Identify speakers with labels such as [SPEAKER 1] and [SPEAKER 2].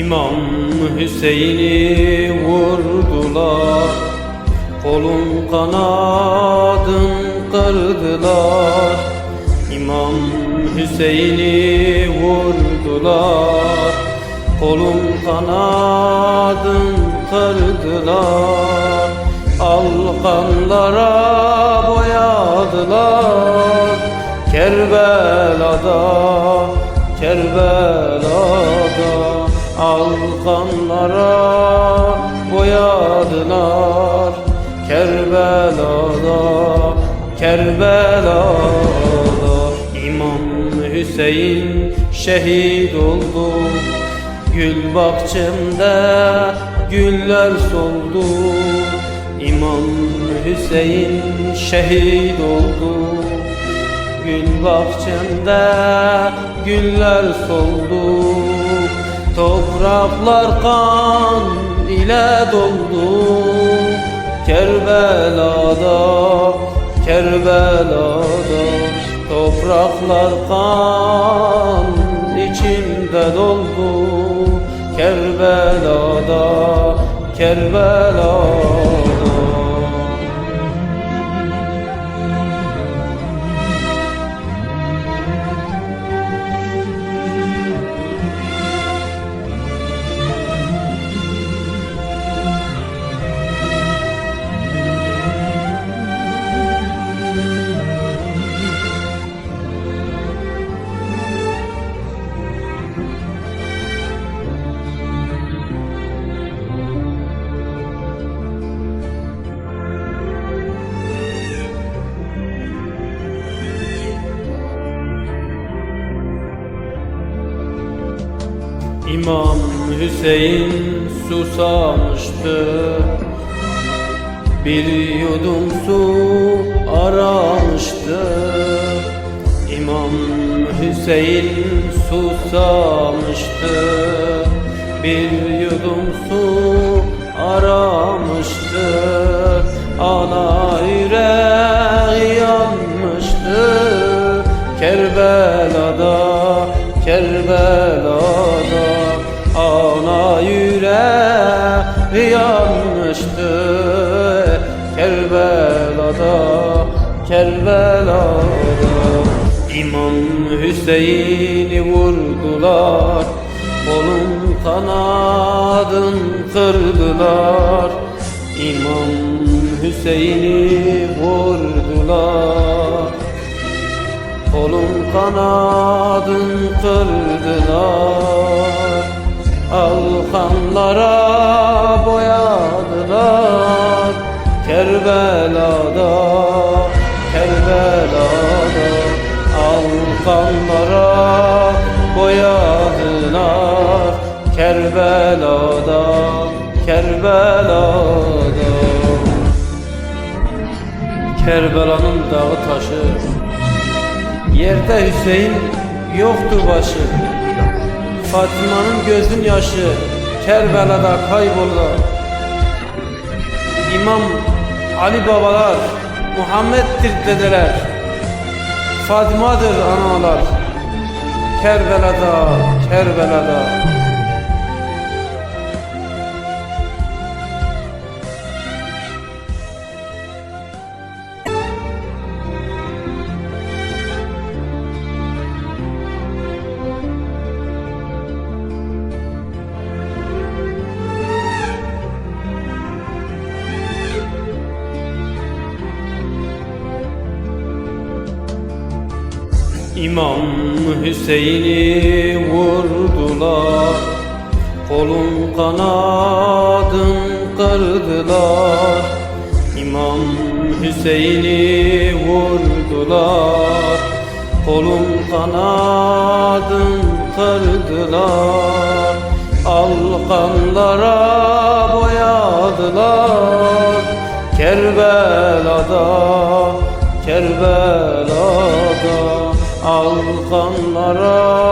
[SPEAKER 1] İmam Hüseyin'i vurdular. Kolun kanadın kırdılar. İmam Hüseyin'i vurdular. Kolun kanadın kırdılar. Alkanlara boyadılar. Kerbela'da Alkanlara boyadılar Kerbela'da Kerbela'da. İmam Hüseyin şehit oldu. Gül bahçemde güller soldu. İmam Hüseyin şehit oldu. Gül bahçemde güller soldu Topraklar kan ile doldu. Kerbela'da, Kerbela'da Topraklar kan içinde doldu. Kerbela'da, Kerbela'da İmam Hüseyin susamıştı. Bir yudum su aramıştı. İmam Hüseyin susamıştı. Bir yudum su aramıştı. Ana yüreği yanmıştı. Kerbela'da, Kerbela'da Kerbela'da, Kerbela'da İmam Hüseyin'i vurdular Kolun kanadın kırdılar. İmam Hüseyin'i vurdular Kolun kanadın kırdılar. Alkanlara boyadılar Kerbela'da, Kerbela'da Alkanlara boyadılar. Kerbela'da, Kerbela'da. Kerbela'nın dağı taşı. Yerde Hüseyin yoktu başı. Fatıma'nın gözün yaşı Kerbela'da kayboldu. İmam Ali babalar Muhammed'dir dedeler Fatıma'dır analar. Kerbela'da, Kerbela'da İmam Hüseyin'i vurdular. Kolun kanadın kırdılar. İmam Hüseyin'i vurdular. Kolun kanadın kırdılar. Alkanlara boyadılar Alkanlara